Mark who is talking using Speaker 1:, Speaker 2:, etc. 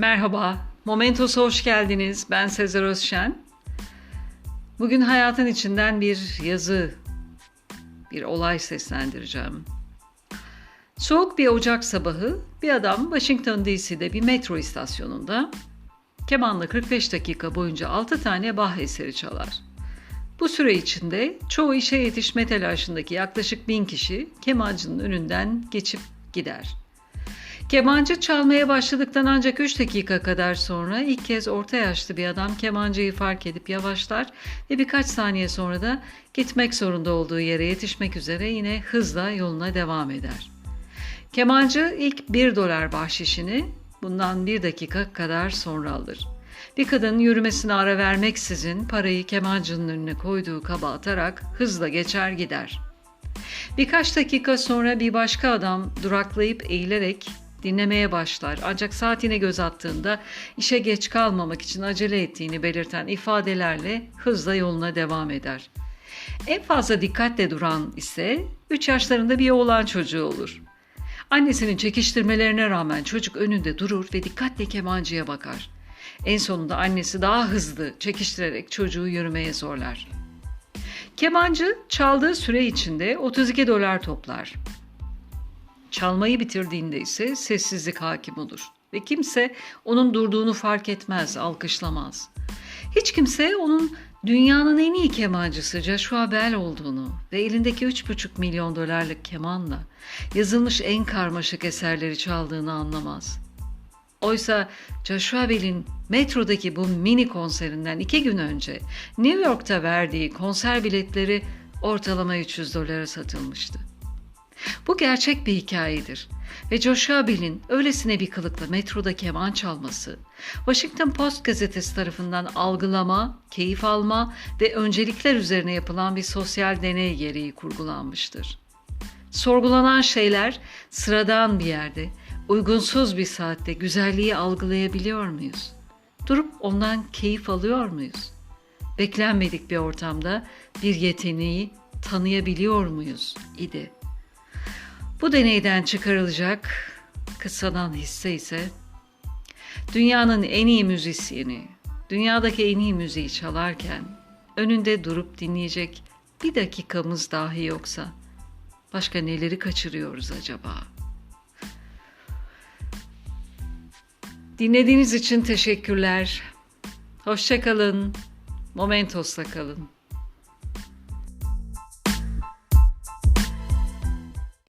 Speaker 1: Merhaba, Momentos'a hoş geldiniz. Ben Sezer Özşen. Bugün hayatın içinden bir yazı, bir olay seslendireceğim. Soğuk bir Ocak sabahı bir adam Washington DC'de bir metro istasyonunda kemanla 45 dakika boyunca 6 tane Bach eseri çalar. Bu süre içinde çoğu işe yetişme telaşındaki yaklaşık bin kişi kemancının önünden geçip gider. Kemancı çalmaya başladıktan ancak 3 dakika kadar sonra ilk kez orta yaşlı bir adam kemancıyı fark edip yavaşlar ve birkaç saniye sonra da gitmek zorunda olduğu yere yetişmek üzere yine hızla yoluna devam eder. Kemancı ilk 1 dolar bahşişini bundan bir dakika kadar sonra alır. Bir kadın yürümesine ara vermeksizin parayı kemancının önüne koyduğu kaba atarak hızla geçer gider. Birkaç dakika sonra bir başka adam duraklayıp eğilerek dinlemeye başlar. Ancak saatine göz attığında işe geç kalmamak için acele ettiğini belirten ifadelerle hızla yoluna devam eder. En fazla dikkatle duran ise 3 yaşlarında bir oğlan çocuğu olur. Annesinin çekiştirmelerine rağmen çocuk önünde durur ve dikkatle kemancıya bakar. En sonunda annesi daha hızlı çekiştirerek çocuğu yürümeye zorlar. Kemancı çaldığı süre içinde 32 dolar toplar. Çalmayı bitirdiğinde ise sessizlik hakim olur ve kimse onun durduğunu fark etmez, alkışlamaz. Hiç kimse onun dünyanın en iyi kemancısı Joshua Bell olduğunu ve elindeki 3,5 milyon dolarlık kemanla yazılmış en karmaşık eserleri çaldığını anlamaz. Oysa Joshua Bell'in metrodaki bu mini konserinden iki gün önce New York'ta verdiği konser biletleri ortalama 300 dolara satılmıştı. Bu gerçek bir hikayedir ve Joshua Bell'in öylesine bir kılıkla metroda keman çalması, Washington Post gazetesi tarafından algılama, keyif alma ve öncelikler üzerine yapılan bir sosyal deney gereği kurgulanmıştır. Sorgulanan şeyler sıradan bir yerde, uygunsuz bir saatte güzelliği algılayabiliyor muyuz? Durup ondan keyif alıyor muyuz? Beklenmedik bir ortamda bir yeteneği tanıyabiliyor muyuz idi. Bu deneyden çıkarılacak kısadan hisse ise dünyanın en iyi müzisyeni, dünyadaki en iyi müziği çalarken önünde durup dinleyecek bir dakikamız dahi yoksa başka neleri kaçırıyoruz acaba? Dinlediğiniz için teşekkürler. Hoşçakalın. Momentos'la kalın.